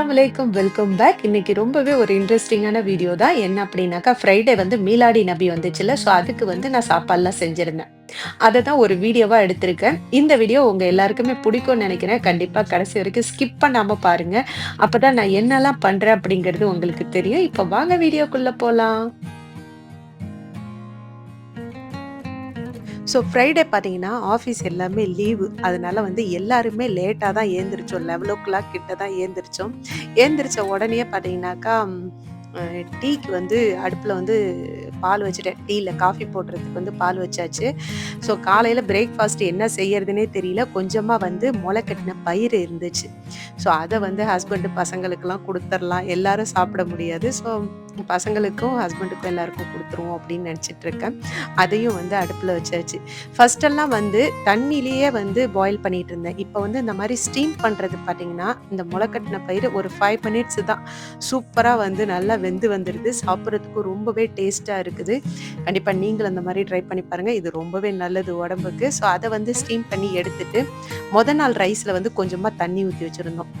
Hi welcome back. இன்னைக்கு ரொம்பவே ஒரு இன்ட்ரெஸ்டிங்கான வீடியோ தான். என்ன அப்படின்னாக்கா ஃப்ரைடே வந்து மீலாடி நபி வந்துச்சுல்ல ஸோ அதுக்கு வந்து நான் சாப்பாடுலாம் செஞ்சிருந்தேன். அதை தான் ஒரு வீடியோவாக எடுத்திருக்கேன். இந்த வீடியோ உங்கள் எல்லாருக்குமே பிடிக்கும்னு நினைக்கிறேன். கண்டிப்பாக கடைசி வரைக்கும் ஸ்கிப் பண்ணாமல் பாருங்கள் அப்போ தான் நான் என்னெல்லாம் பண்ணுறேன் அப்படிங்கிறது உங்களுக்கு தெரியும். இப்போ வாங்க வீடியோக்குள்ளே போகலாம் ஸோ ஃப்ரைடே பார்த்தீங்கன்னா ஆஃபீஸ் எல்லாமே லீவு அதனால வந்து எல்லாருமே லேட்டாக தான் ஏந்திரிச்சோம். லெவன் ஓ கிளாக் கிட்ட தான் ஏந்திரிச்சோம். ஏந்திரிச்ச உடனே பார்த்தீங்கன்னாக்கா டீக்கு வந்து அடுப்பில் வந்து பால் வச்சுட்டேன். டீயில் காஃபி போடுறதுக்கு வந்து பால் வச்சாச்சு. ஸோ காலையில் பிரேக்ஃபாஸ்ட் என்ன செய்யறதுனே தெரியல. கொஞ்சமாக வந்து முளை கட்டின பயிர் இருந்துச்சு. ஸோ அதை வந்து ஹஸ்பண்டு பசங்களுக்கெல்லாம் கொடுத்துர்லாம். எல்லாரும் சாப்பிட முடியாது. ஸோ பசங்களுக்கும் ஹஸ்பண்டுக்கும் எல்லாருக்கும் கொடுத்துருவோம் அப்படின்னு நினச்சிட்ருக்கேன் அதையும் வந்து அடுப்பில் வச்சாச்சு. ஃபஸ்ட்டெல்லாம் வந்து தண்ணியிலேயே வந்து பாயில் பண்ணிகிட்டு இருந்தேன். இப்போ வந்து இந்த மாதிரி ஸ்டீம் பண்ணுறது பார்த்தீங்கன்னா இந்த முளைக்கட்டின பயிர் ஒரு ஃபைவ் மினிட்ஸ் தான். சூப்பராக வந்து நல்லா வெந்து வந்துடுது சாப்பிட்றதுக்கு ரொம்பவே டேஸ்ட்டாக இருக்குது. கண்டிப்பாக நீங்களும் அந்த மாதிரி ட்ரை பண்ணி பாருங்கள் இது ரொம்பவே நல்லது உடம்புக்கு. ஸோ அதை வந்து ஸ்டீம் பண்ணி எடுத்துட்டு முத நாள் ரைஸில் வந்து கொஞ்சமாக தண்ணி ஊற்றி வச்சுருந்தோம்.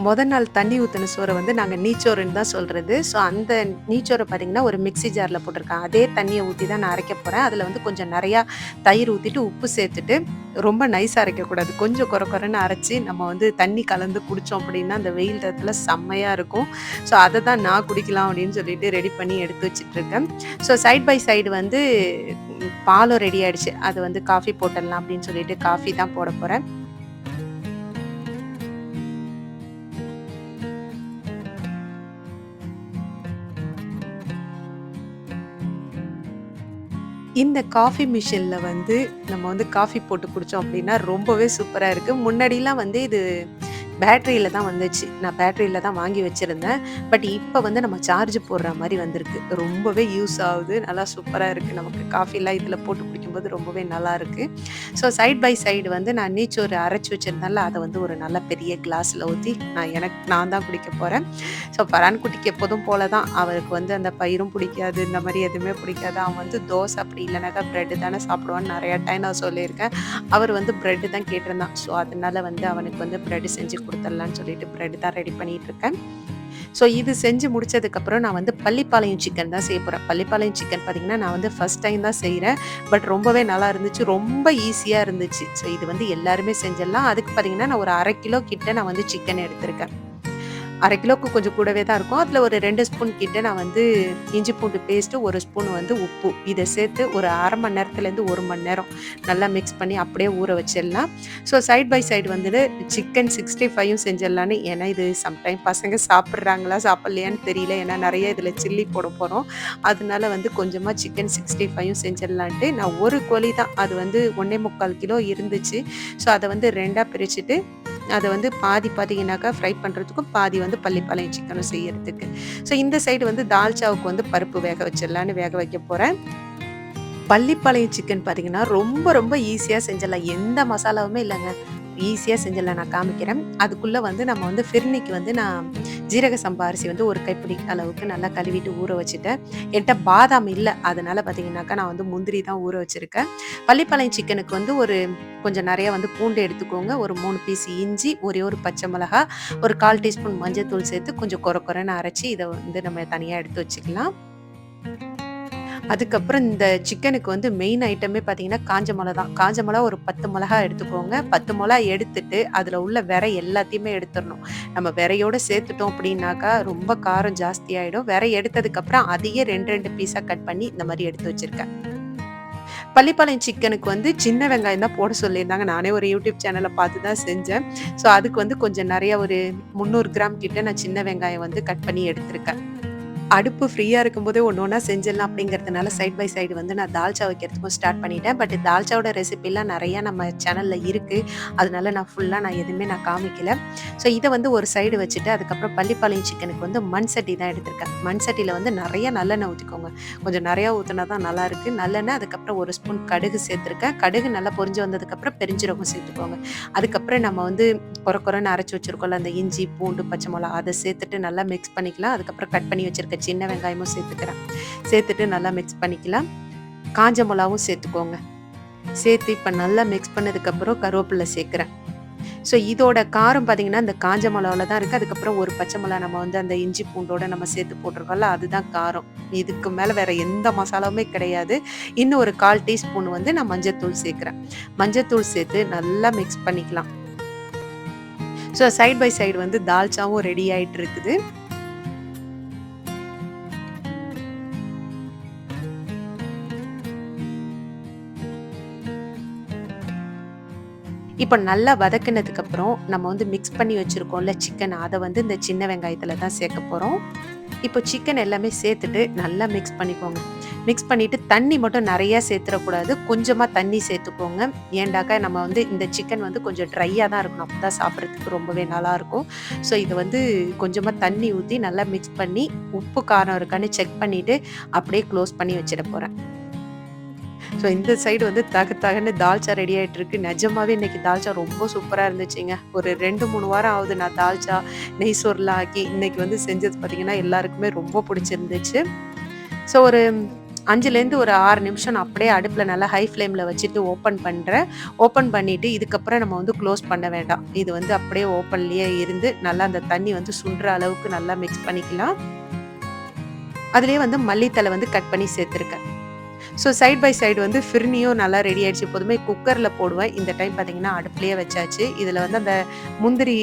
முத நாள் தண்ணி ஊற்றின சோறை வந்து நாங்கள் நீச்சோறுன்னு தான் சொல்கிறது ஸோ அந்த நீச்சோரை பார்த்தீங்கன்னா ஒரு மிக்ஸி ஜாரில் போட்டிருக்கேன் அதே தண்ணியை ஊற்றி தான் நான் அரைக்க போகிறேன் அதில் வந்து கொஞ்சம் நிறையா தயிர் ஊற்றிட்டு உப்பு சேர்த்துட்டு ரொம்ப நைஸாக அரைக்கக்கூடாது கொஞ்சம் குறை குறைன்னு அரைச்சி நம்ம வந்து தண்ணி கலந்து குடித்தோம் அப்படின்னா அந்த வெயில் இடத்துல செம்மையாக இருக்கும். ஸோ அதை தான் நான் குடிக்கலாம் அப்படின்னு சொல்லிட்டு ரெடி பண்ணி எடுத்து வச்சிட்ருக்கேன் ஸோ சைட் பை சைடு வந்து பாலும் ரெடி ஆகிடுச்சு அது வந்து காஃபி போட்டுடலாம் அப்படின்னு சொல்லிட்டு காஃபி தான் போட போகிறேன் இந்த காஃபி மிஷினில் வந்து நம்ம வந்து காஃபி போட்டு குடித்தோம் அப்படின்னா ரொம்பவே சூப்பராக இருக்குது முன்னாடிலாம் வந்து இது பேட்டரியில் தான் வந்துச்சு. நான் பேட்டரியில் தான் வாங்கி வச்சுருந்தேன் பட் இப்போ வந்து நம்ம சார்ஜ் போடுற மாதிரி வந்திருக்கு. ரொம்பவே யூஸ் ஆகுது. நல்லா சூப்பராக இருக்குது நமக்கு காஃபிலாம் இதில் போட்டு குடிக்கும்போது ரொம்பவே நல்லா இருக்குது ஸோ சைட் பை சைடு வந்து நான் நீச்சோறு அரைச்சி வச்சிருந்தேன்ல, அதை வந்து ஒரு நல்ல பெரிய கிளாஸில் ஊற்றி நான் எனக்கு நான் தான் குடிக்க போகிறேன் ஸோ பரான் குட்டிக்கு எப்போதும் போல தான். அவருக்கு வந்து அந்த பயிரும் பிடிக்காது. இந்த மாதிரி எதுவுமே பிடிக்காது. அவன் வந்து தோசை அப்படி இல்லைனாக்கா ப்ரெட்டு தானே சாப்பிடுவான்னு நிறையா டைம் நான் சொல்லியிருக்கேன். அவர் வந்து ப்ரெட்டு தான் கேட்டிருந்தான். ஸோ அதனால வந்து அவனுக்கு வந்து ப்ரெட்டு செஞ்சு கொடுத்துடலான்னு சொல்லிட்டு ப்ரெட் தான் ரெடி பண்ணிட்டு இருக்கேன். ஸோ இது செஞ்சு முடிச்சதுக்கப்புறம் நான் வந்து பள்ளிப்பாளையம் சிக்கன் தான் செய்ய போகிறேன் பள்ளிப்பாளையம் சிக்கன் பார்த்தீங்கன்னா, நான் வந்து ஃபர்ஸ்ட் டைம் தான் செய்கிறேன் பட் ரொம்பவே நல்லா இருந்துச்சு. ரொம்ப ஈஸியாக இருந்துச்சு. ஸோ இது வந்து எல்லாருமே செஞ்சிடலாம். அதுக்கு பார்த்தீங்கன்னா, நான் ஒரு அரை கிலோ கிட்ட நான் வந்து சிக்கன் எடுத்திருக்கேன். அரை கிலோக்கு கொஞ்சம் கூடவே தான் இருக்கும். அதில் ஒரு ரெண்டு ஸ்பூன் கிட்ட நான் வந்து இஞ்சி பூண்டு பேஸ்ட்டு, ஒரு ஸ்பூன் வந்து உப்பு. இதை சேர்த்து ஒரு அரை மணி நேரத்துலேருந்து ஒரு மணி நேரம் நல்லா மிக்ஸ் பண்ணி அப்படியே ஊற வச்சிடலாம். ஸோ சைட் பை சைடு வந்துட்டு சிக்கன் 65யும் செஞ்சிடலான்னு ஏன்னா இது சம்டைம் பசங்க சாப்பிட்றாங்களா, சாப்பிட்லையான்னு தெரியல. ஏன்னா நிறைய இதில் சில்லி போட போகிறோம் அதனால வந்து கொஞ்சமாக சிக்கன் 65யும் செஞ்சிடலான்ட்டு நான் ஒரு கோழி தான். அது வந்து 1 1/4 கிலோ இருந்துச்சு. ஸோ அதை வந்து ரெண்டாக பிரிச்சுட்டு, அதை வந்து பாதி பார்த்தீங்கன்னாக்கா ஃப்ரை பண்ணுறதுக்கும் பாதி வந்து பள்ளிப்பாளையம் சிக்கனும் செய்யறதுக்கு. ஸோ இந்த சைடு வந்து தால்ச்சாவுக்கு வந்து பருப்பு வேக வச்சிடலான்னு வேக வைக்க போகிறேன் பள்ளிப்பாளையம் சிக்கன் பார்த்தீங்கன்னா, ரொம்ப ரொம்ப ஈஸியாக செஞ்சிடலாம். எந்த மசாலாவுமே இல்லைங்க ஈஸியாக செஞ்சிடலாம். நான் காமிக்கிறேன். அதுக்குள்ளே வந்து நம்ம வந்து ஃபிர்னிக்கு வந்து நான் ஜீரக சம்பா அரிசி வந்து ஒரு கைப்பிடி அளவுக்கு நல்லா கழுவிட்டு ஊற வச்சுட்டேன். என்கிட்ட பாதாம் இல்லை அதனால பார்த்தீங்கன்னாக்கா, நான் வந்து முந்திரி தான் ஊற வச்சுருக்கேன் பள்ளிப்பாளையம் சிக்கனுக்கு வந்து ஒரு கொஞ்சம் நிறைய வந்து பூண்டு எடுத்துக்கோங்க. ஒரு மூணு பீஸ் இஞ்சி, ஒரே ஒரு பச்சை மிளகா, ஒரு கால் டீஸ்பூன் மஞ்சள் தூள் சேர்த்து கொஞ்சம் கொர கொரன்னு அரைச்சி இதை வந்து நம்ம தனியாக எடுத்து வச்சுக்கலாம். அதுக்கப்புறம் இந்த சிக்கனுக்கு வந்து மெயின் ஐட்டமே பார்த்தீங்கன்னா, காஞ்ச மிளகா தான். காஞ்ச மிளகா ஒரு பத்து மிளகா எடுத்துக்கோங்க. 10 மொளகா எடுத்துட்டு, அதில் உள்ள விரை எல்லாத்தையுமே எடுத்துடணும் நம்ம விரையோடு சேர்த்துட்டோம் அப்படின்னாக்கா, ரொம்ப காரம் ஜாஸ்தியாயிடும். விரை எடுத்ததுக்கப்புறம் அதையே ரெண்டு ரெண்டு பீஸாக கட் பண்ணி இந்த மாதிரி எடுத்து வச்சிருக்கேன். பள்ளிப்பாளையம் சிக்கனுக்கு வந்து சின்ன வெங்காயம் தான் போட சொல்லியிருந்தாங்க. நானே ஒரு யூடியூப் சேனலை பார்த்து தான் செஞ்சேன். ஸோ அதுக்கு வந்து கொஞ்சம் நிறைய ஒரு 300 கிராம் கிட்ட நான் சின்ன வெங்காயம் வந்து கட் பண்ணி எடுத்திருக்கேன். அடுப்பு ஃப்ரீயாக இருக்கும்போதே ஒன்று ஒன்றா செஞ்சிடலாம் அப்படிங்கிறதுனால சைட் பை சைடு வந்து நான் தால்ச்சா வைக்கிறதுக்கும் ஸ்டார்ட் பண்ணிட்டேன். பட் தால்ச்சாவோட ரெசிபிலாம் நிறையா நம்ம சேனலில் இருக்குது அதனால நான் ஃபுல்லாக நான் எதுவுமே நான் காமிக்கல. ஸோ இதை வந்து ஒரு சைடு வச்சுட்டு, அதுக்கப்புறம் பள்ளிப்பாளையம் சிக்கனுக்கு வந்து மண் சட்டி தான் எடுத்திருக்கேன். மண் சட்டியில் வந்து நிறைய நல்லெண்ணெய் ஊற்றிக்கோங்க கொஞ்சம் நிறையா ஊற்றினா தான் நல்லாயிருக்கு. நல்லெண்ணெய், அதுக்கப்புறம் ஒரு ஸ்பூன் கடுகு சேர்த்துருக்கேன். கடுகு நல்லா பொரிஞ்சு வந்ததுக்கப்புறம் பெருஞ்சீரகம் சேர்த்துக்கோங்க. அதுக்கப்புறம் நம்ம வந்து கொர கொரன்னு அரைச்சி வச்சுருக்கோம்ல அந்த இஞ்சி, பூண்டு, பச்சை மிளகா அதை சேர்த்துட்டு நல்லா மிக்ஸ் பண்ணிக்கலாம். அதுக்கப்புறம் கட் பண்ணி வச்சுருக்க சின்ன வெங்காயமும் சேர்த்துக்கிறேன். சேர்த்துட்டு நல்லா மிக்ஸ் பண்ணிக்கலாம். காஞ்ச மிளகாவும் சேர்த்துக்கோங்க. சேர்த்து இப்போ நல்லா மிக்ஸ் பண்ணதுக்கப்புறம் கருவேப்பிலை சேர்க்குறேன் ஸோ இதோட காரம் பார்த்தீங்கன்னா, இந்த காஞ்ச மிளகாவில் தான் இருக்குது அதுக்கப்புறம் ஒரு பச்சை மிளகா நம்ம வந்து அந்த இஞ்சி பூண்டோட நம்ம சேர்த்து போட்டிருக்கோம்ல, அதுதான் காரம். இதுக்கு மேலே வேற எந்த மசாலாவுமே கிடையாது. இன்னும் ஒரு 1/4 டீஸ்பூன் வந்து நான் மஞ்சத்தூள் சேர்க்குறேன் மஞ்சத்தூள் சேர்த்து நல்லா மிக்ஸ் பண்ணிக்கலாம். ஸோ சைட் பை சைடு வந்து தால்ச்சாவும் ரெடி ஆகிட்டு இருக்குது. இப்போ நல்லா வதக்கினதுக்கப்புறம் நம்ம வந்து மிக்ஸ் பண்ணி வச்சுருக்கோம்ல சிக்கன், அதை வந்து இந்த சின்ன வெங்காயத்தில் தான் சேர்க்க போகிறோம் இப்போ சிக்கன் எல்லாமே சேர்த்துட்டு நல்லா மிக்ஸ் பண்ணிக்கோங்க. மிக்ஸ் பண்ணிட்டு தண்ணி மட்டும் நிறையா சேர்த்துடக்கூடாது கொஞ்சமாக தண்ணி சேர்த்துக்கோங்க. ஏண்டாக்கா நம்ம வந்து இந்த சிக்கன் வந்து கொஞ்சம் ட்ரையாக தான் இருக்கணும். அப்பதான் சாப்பிட்றதுக்கு ரொம்பவே நல்லாயிருக்கும் ஸோ இது வந்து கொஞ்சமாக தண்ணி ஊற்றி நல்லா மிக்ஸ் பண்ணி, உப்பு, காரம் இருக்கான்னு செக் பண்ணிவிட்டு அப்படியே க்ளோஸ் பண்ணி வச்சிட போகிறேன் ஸோ இந்த சைடு வந்து தக தகன்னு தால்ச்சா ரெடி ஆகிட்டு இருக்கு. நிஜமாவே இன்னைக்கு தால்ச்சா ரொம்ப சூப்பராக இருந்துச்சுங்க. ஒரு 2, 3 வாரம் ஆகுது நான் தால்ச்சா, நெய் சோறுலாம் ஆக்கி, இன்னைக்கு வந்து செஞ்சது பார்த்தீங்கன்னா, எல்லாருக்குமே ரொம்ப பிடிச்சிருந்துச்சு. ஸோ ஒரு அஞ்சுலேருந்து ஒரு ஆறு நிமிஷம் நான் அப்படியே அடுப்பில் நல்லா ஹை ஃப்ளேமில் வச்சுட்டு ஓப்பன் பண்ணுறேன் ஓப்பன் பண்ணிவிட்டு இதுக்கப்புறம் நம்ம வந்து க்ளோஸ் பண்ண வேண்டாம். இது வந்து அப்படியே ஓப்பன்லேயே இருந்து, நல்லா அந்த தண்ணி வந்து சுண்டுற அளவுக்கு நல்லா மிக்ஸ் பண்ணிக்கலாம். அதுலேயே வந்து மல்லித்தலை வந்து கட் பண்ணி சேர்த்துருக்கேன். ஸோ சைட் பை சைடு வந்து ஃபிர்னியும் நல்லா ரெடி ஆயிடுச்சு. எப்போதுமே குக்கரில் போடுவேன். இந்த டைம் பார்த்தீங்கன்னா, அடுப்புலயே வச்சாச்சு. இதில் வந்து அந்த முந்திரி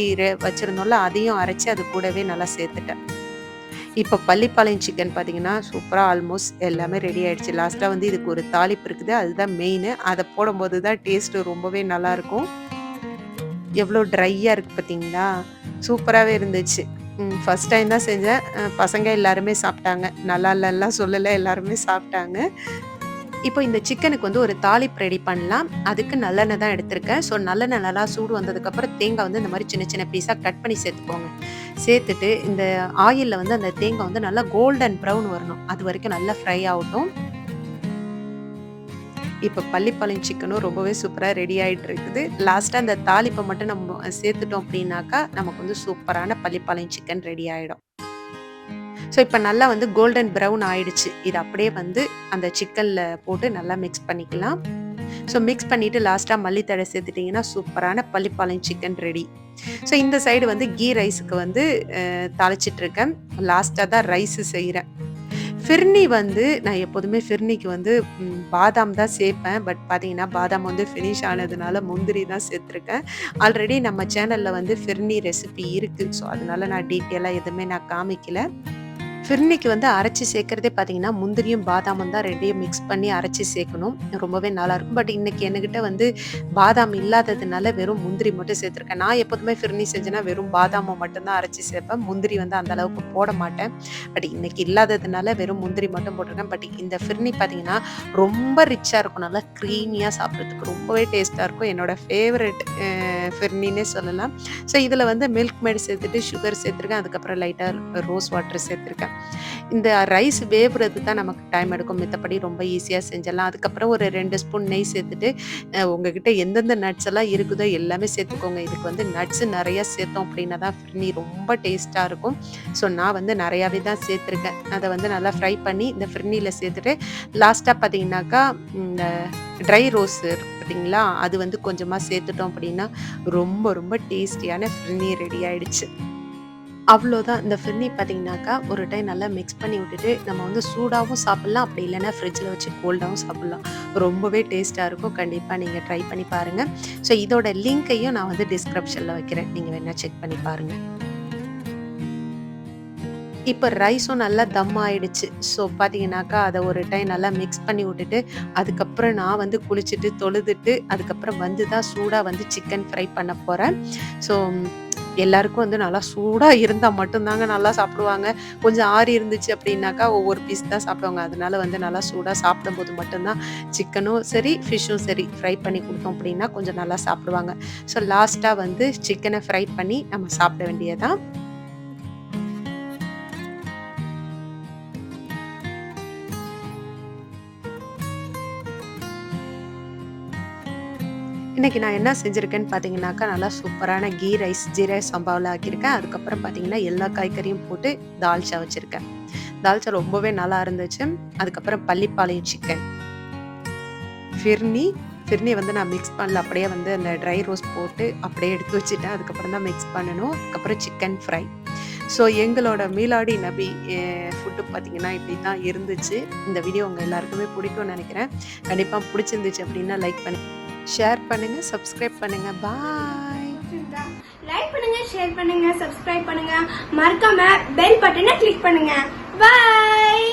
வச்சுருந்தோம்ல அதையும் அரைச்சி அது கூடவே நல்லா சேர்த்துட்டேன். இப்போ பள்ளிப்பாளையம் சிக்கன் பார்த்தீங்கன்னா, சூப்பராக ஆல்மோஸ்ட் எல்லாமே ரெடி ஆகிடுச்சு லாஸ்ட்டாக வந்து இதுக்கு ஒரு தாளிப்பு இருக்குது. அதுதான் மெயின் அதை போடும்போது தான் டேஸ்ட்டு ரொம்பவே நல்லாயிருக்கும் எவ்வளோ ட்ரையாக இருக்குது பார்த்தீங்களா? சூப்பராகவே இருந்துச்சு. ஃபஸ்ட் டைம் தான் செஞ்சேன். பசங்க எல்லாருமே சாப்பிட்டாங்க நல்லா இல்லன்லாம் சொல்லலை எல்லாருமே சாப்பிட்டாங்க இப்போ இந்த சிக்கனுக்கு வந்து ஒரு தாளிப்பு ரெடி பண்ணலாம். அதுக்கு நல்லெண்ணெய் தான் எடுத்திருக்கேன். ஸோ நல்லெண்ணெய் நல்லா சூடு வந்ததுக்கப்புறம் தேங்காய் வந்து இந்த மாதிரி சின்ன சின்ன பீஸாக கட் பண்ணி சேர்த்துக்கோங்க. சேர்த்துட்டு இந்த ஆயிலில் வந்து அந்த தேங்காய் வந்து நல்லா கோல்டன் ப்ரௌன் வரணும். அது வரைக்கும் நல்லா ஃப்ரை ஆகட்டும் இப்போ பள்ளிப்பாளையம் சிக்கனும் ரொம்பவே சூப்பராக ரெடி ஆகிட்டு இருக்குது. லாஸ்ட்டாக அந்த தாலிப்பை மட்டும் நம்ம சேர்த்துட்டோம் அப்படின்னாக்கா, நமக்கு வந்து சூப்பரான பள்ளிப்பாளையம் சிக்கன் ரெடி ஆகிடும் ஸோ இப்போ நல்லா வந்து கோல்டன் ப்ரவுன் ஆயிடுச்சு. இது அப்படியே வந்து அந்த சிக்கனில் போட்டு நல்லா மிக்ஸ் பண்ணிக்கலாம். ஸோ மிக்ஸ் பண்ணிட்டு லாஸ்ட்டாக மல்லித்தழை சேர்த்துட்டிங்கன்னா சூப்பரான பள்ளிப்பாளையம் சிக்கன் ரெடி. ஸோ இந்த சைடு வந்து கீ ரைஸுக்கு வந்து அ லாஸ்ட்டாக தான் ரைஸு செய்கிறேன் ஃபிர்னி வந்து நான் எப்போதுமே ஃபிர்னிக்கு வந்து பாதாம் தான் சேர்ப்பேன். பட் பார்த்தீங்கன்னா, பாதாம் வந்து ஃபினிஷ் ஆனதுனால முந்திரி தான் சேர்த்துருக்கேன். ஆல்ரெடி நம்ம சேனலில் வந்து ஃபிர்னி ரெசிபி இருக்குது ஸோ அதனால நான் டீட்டெயிலாக எதுவுமே நான் காமிக்கலை ஃபிர்னிக்கு வந்து அரைச்சி சேர்க்குறதே பார்த்தீங்கன்னா, முந்திரியும், பாதாமும் தான் ரெண்டையும் மிக்ஸ் பண்ணி அரைச்சி சேர்க்கணும். ரொம்பவே நல்லாயிருக்கும். பட் இன்னைக்கு என்கிட்ட வந்து பாதாம் இல்லாததுனால வெறும் முந்திரி மட்டும் சேர்த்துருக்கேன். நான் எப்போதுமே ஃபிர்னி செஞ்சேன்னா, வெறும் பாதாமை மட்டும்தான் அரைச்சி சேர்ப்பேன். முந்திரி வந்து அந்த அளவுக்கு போட மாட்டேன். பட் இன்னைக்கு இல்லாததுனால வெறும் முந்திரி மட்டும் போட்டிருக்கேன். பட் இந்த ஃபிர்னி பார்த்தீங்கன்னா, ரொம்ப ரிச்சாக இருக்கும். நல்லா க்ரீமியாக சாப்பிட்றதுக்கு ரொம்பவே டேஸ்ட்டாக இருக்கும். என்னோட ஃபேவரட் ஃபிர்னின்னே சொல்லலாம். ஸோ இதில் வந்து மில்க் மேட் சேர்த்துட்டு, சுகர் சேர்த்துருக்கேன். அதுக்கப்புறம் லைட்டாக ரோஸ் வாட்டர் சேர்த்துருக்கேன். இந்த ரைஸ் வேவுறது தான் நமக்கு டைம் எடுக்கும். மித்தபடி ரொம்ப ஈஸியாக செஞ்சிடலாம். அதுக்கப்புறம் ஒரு ரெண்டு ஸ்பூன் நெய் சேர்த்துட்டு, உங்ககிட்ட எந்தெந்த நட்ஸ் எல்லாம் இருக்குதோ எல்லாமே சேர்த்துக்கோங்க. இதுக்கு வந்து நட்ஸ் நிறையா சேர்த்தோம் அப்படின்னா தான் ஃபிர்னி ரொம்ப டேஸ்ட்டாக இருக்கும். ஸோ நான் வந்து நிறையாவே தான் சேர்த்துருக்கேன். அதை வந்து நல்லா ஃப்ரை பண்ணி இந்த ஃபிர்னில சேர்த்துட்டு, லாஸ்ட்டாக பார்த்தீங்கன்னாக்கா, இந்த ட்ரை ரோஸ் பார்த்தீங்களா? அது வந்து கொஞ்சமாக சேர்த்துட்டோம் அப்படின்னா, ரொம்ப ரொம்ப டேஸ்டியான ஃபிர்னி ரெடி ஆயிடுச்சு. அவ்வளோதான். இந்த ஃபிர்னி பார்த்தீங்கன்னாக்கா, ஒரு டைம் நல்லா மிக்ஸ் பண்ணி விட்டுட்டு, நம்ம வந்து சூடாகவும் சாப்பிட்லாம் அப்படி இல்லைன்னா ஃப்ரிட்ஜில் வச்சு கோல்டாகவும் சாப்பிட்லாம் ரொம்பவே டேஸ்ட்டாக இருக்கும். கண்டிப்பாக நீங்கள் ட்ரை பண்ணி பாருங்கள் ஸோ இதோட லிங்க்கையும் நான் வந்து டிஸ்கிரிப்ஷனில் வைக்கிறேன். நீங்கள் வேணால் செக் பண்ணி பாருங்கள் இப்போ ரைஸும் நல்லா தம் ஆயிடுச்சு. ஸோ பார்த்தீங்கன்னாக்கா, அதை ஒரு டைம் நல்லா மிக்ஸ் பண்ணி விட்டுட்டு, அதுக்கப்புறம் நான் வந்து குளிச்சுட்டு, தொழுதுட்டு, அதுக்கப்புறம் வந்து தான் சூடாக வந்து சிக்கன் ஃப்ரை பண்ண போகிறேன் ஸோ எல்லாருக்கும் வந்து நல்லா சூடா இருந்தா மட்டும்தாங்க நல்லா சாப்பிடுவாங்க. கொஞ்சம் ஆறி இருந்துச்சு அப்படின்னாக்கா, ஒவ்வொரு பீஸ் தான் சாப்பிடுவாங்க. அதனால வந்து நல்லா சூடா சாப்பிடும்போது மட்டும்தான் சிக்கனும் சரி, ஃபிஷ்ஷும் சரி ஃப்ரை பண்ணி கொடுத்தோம் அப்படின்னா, கொஞ்சம் நல்லா சாப்பிடுவாங்க. ஸோ லாஸ்ட்டாக வந்து சிக்கனை ஃப்ரை பண்ணி நம்ம சாப்பிட வேண்டியதான் இன்றைக்கி நான் என்ன செஞ்சுருக்கேன்னு பார்த்தீங்கன்னாக்கா, நல்லா சூப்பரான கீ ரைஸ், ஜீரை சம்பாவில் ஆக்கியிருக்கேன். அதுக்கப்புறம் பார்த்தீங்கன்னா, எல்லா காய்கறியும் போட்டு தால்ச்சா வச்சுருக்கேன். தால்ச்சா ரொம்பவே நல்லா இருந்துச்சு. அதுக்கப்புறம் பள்ளிப்பாளையம் சிக்கன், ஃபிர்னி, ஃபிர்னி வந்து நான் மிக்ஸ் பண்ணல. அப்படியே வந்து அந்த ட்ரை ரோஸ்ட் போட்டு அப்படியே எடுத்து வச்சுட்டேன். அதுக்கப்புறம் தான் மிக்ஸ் பண்ணணும். அதுக்கப்புறம் சிக்கன் ஃப்ரை ஸோ எங்களோட மீலாடி நபி ஃபுட்டு பார்த்தீங்கன்னா இப்படி தான் இருந்துச்சு. இந்த வீடியோ உங்கள் எல்லாருக்குமே பிடிக்கும்னு நினைக்கிறேன். கண்டிப்பாக பிடிச்சிருந்துச்சு அப்படின்னா லைக் பண்ணி ஷேர் பண்ணுங்கள் சப்ஸ்கிரைப் பண்ணுங்கள் பாய் லைக் பண்ணுங்க ஷேர் பண்ணுங்க சப்ஸ்கிரைப் பண்ணுங்க. மறக்காம பெல் பட்டனை கிளிக் பண்ணுங்க. பாய்